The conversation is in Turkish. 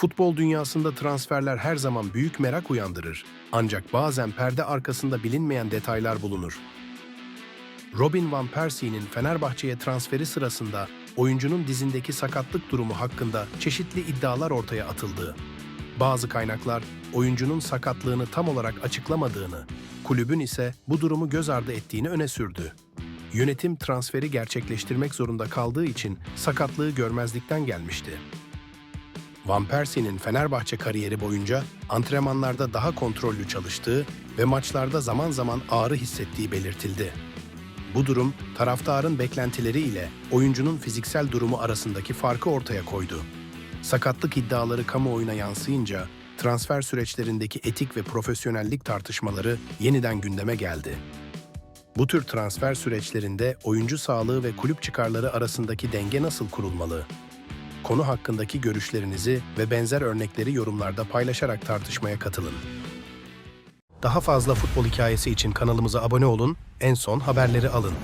Futbol dünyasında transferler her zaman büyük merak uyandırır. Ancak bazen perde arkasında bilinmeyen detaylar bulunur. Robin van Persie'nin Fenerbahçe'ye transferi sırasında oyuncunun dizindeki sakatlık durumu hakkında çeşitli iddialar ortaya atıldı. Bazı kaynaklar oyuncunun sakatlığını tam olarak açıklamadığını, kulübün ise bu durumu göz ardı ettiğini öne sürdü. Yönetim transferi gerçekleştirmek zorunda kaldığı için sakatlığı görmezlikten gelmişti. Van Persie'nin Fenerbahçe kariyeri boyunca antrenmanlarda daha kontrollü çalıştığı ve maçlarda zaman zaman ağrı hissettiği belirtildi. Bu durum taraftarın beklentileri ile oyuncunun fiziksel durumu arasındaki farkı ortaya koydu. Sakatlık iddiaları kamuoyuna yansıyınca transfer süreçlerindeki etik ve profesyonellik tartışmaları yeniden gündeme geldi. Bu tür transfer süreçlerinde oyuncu sağlığı ve kulüp çıkarları arasındaki denge nasıl kurulmalı? Konu hakkındaki görüşlerinizi ve benzer örnekleri yorumlarda paylaşarak tartışmaya katılın. Daha fazla futbol hikayesi için kanalımıza abone olun, en son haberleri alın.